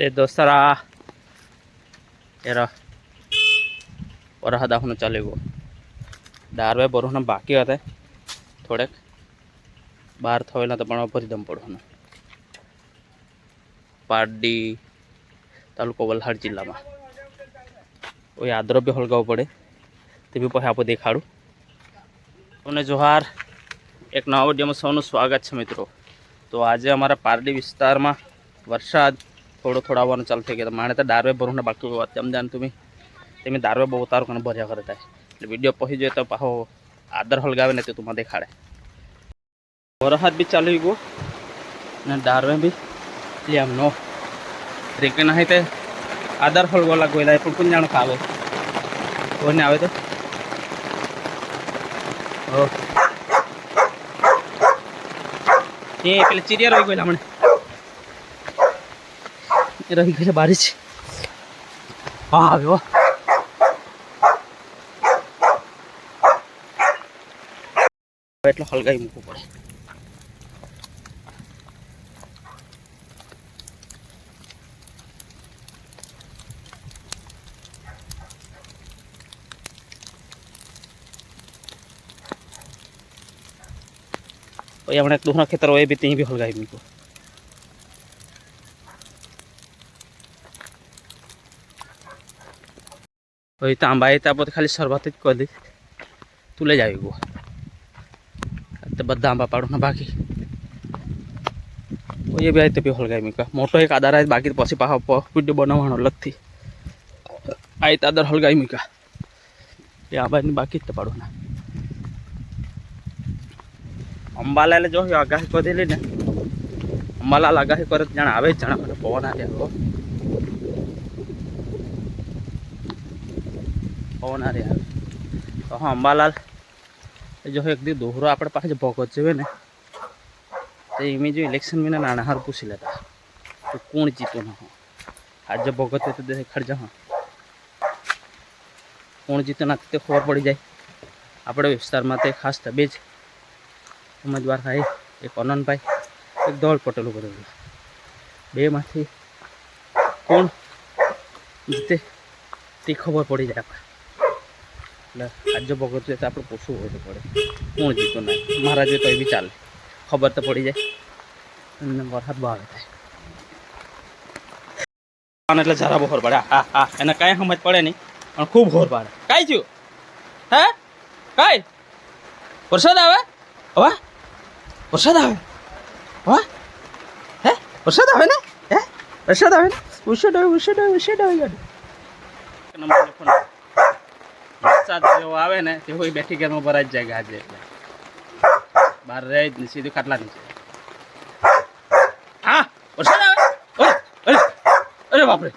તે દોસ્તરા એરા વરસાદ આપણને ચાલી ગયો દારવે બરોહના બાકી હતા થોડેક બહાર થયેલા તો પણ ભરી દમ પડવાનું પારડી તાલુકો વલહાડ જિલ્લામાં કોઈ આદરો બી હળગાવવો પડે તે બી પછી આપણે દેખાડું તમને જોહાર એક નવા વિડીયોમાં સૌનું સ્વાગત છે મિત્રો તો આજે અમારા પારડી વિસ્તારમાં વરસાદ થોડો થોડો આવવાનું ચાલુ થઈ ગયો. માણે તો દારવે ભરું બાકી તેમ જાણ તમે તમે દારવે બહુ ઉતારો કરીને ભર્યા કરતા એટલે વીડિયો પહોંચી જાય તો પાહો આદર હલગાવે ને તે તું દેખાડે. વરસાદ બી ચાલુ ગયો. અને દારવે બી એટલે આમ નો. રીકે નહીં તે આદર હળગોલા ગયેલા પણ કોણ જાણો ખાવે. કોઈને આવે તો? એ પેલા ચીરિયા રહી ગયેલા હમણાં એ ગઈ છે બારીશ હા આવ્યો એટલે હલગાઈ મૂકવું પડે. પછી હમણાં એક દૂરના ખેતર હોય બી ત્યાં બી હલગાવી મૂક્યો પછી તાંબા એ તાપો ખાલી શરૂઆત જ કરી તું લઈ જ આવી ગયો તો બધા આંબા પાડવાના બાકી એ બી તે બી હલગાઈ મૂક્યા મોટો એક આધાર આવે બાકી પછી પાછો વીડિયો બનાવવાનો અલગથી આ એક આધાર હલગાઈ મૂક્યા એ આંબાની બાકી જ તે પાડવાના અંબાલાલે જો આગાહી કરેલી ને અંબાલાલ આગાહી કરે તો જાણે આવે જ જાણે મને પવન આવે પવન આરે આવે. તો હા, અંબાલાલ જો એક એકદી દોહરો આપણે પાસે ભગત જોવે ને, તો એમ જો ઇલેક્શન વિના નાના હાર પૂછી લેતા. તો કોણ જીતો ના હું? આજ જો ભોગત તો દેખે ખર્ચા, હા. કોણ જીતો ના તે ખબર પડી જાય. આપણે વિસ્તારમાં તે ખાસ તબે જ ઉમેદવાર થાય, એક અનંતભાઈ, એક પટેલ ઉપર કરેલું બેમાંથી કોણ જીતે તે ખબર પડી જાય આપણે. એટલે આજે ભગત તો આપણે પૂછવું હોય તો પડે કોણ જીતો ના મારા જોઈએ તો એ બી ચાલે ખબર તો પડી જાય અને વરસાદ બહાર થાય અને એટલે જરા બહોર પડે હા હા એને કાંઈ સમજ પડે નહીં પણ ખૂબ હોર પાડે કાંઈ થયું હે કાંઈ વરસાદ આવે હવે વરસાદ આવે હવે હે વરસાદ આવે ને હે વરસાદ આવે ને વરસાદ આવે વરસાદ આવે વરસાદ આવે ગાડી નંબર લખો ને. વરસાદ જેવો આવે ને તેવો બેઠી ગેરમાં ભરાઈ જ જાય ગાજે એટલે. બહાર રહે જ નહીં, સીધું ખાટલા નીચે હા, વરસાદ આવે? અરે અરે બાપરે.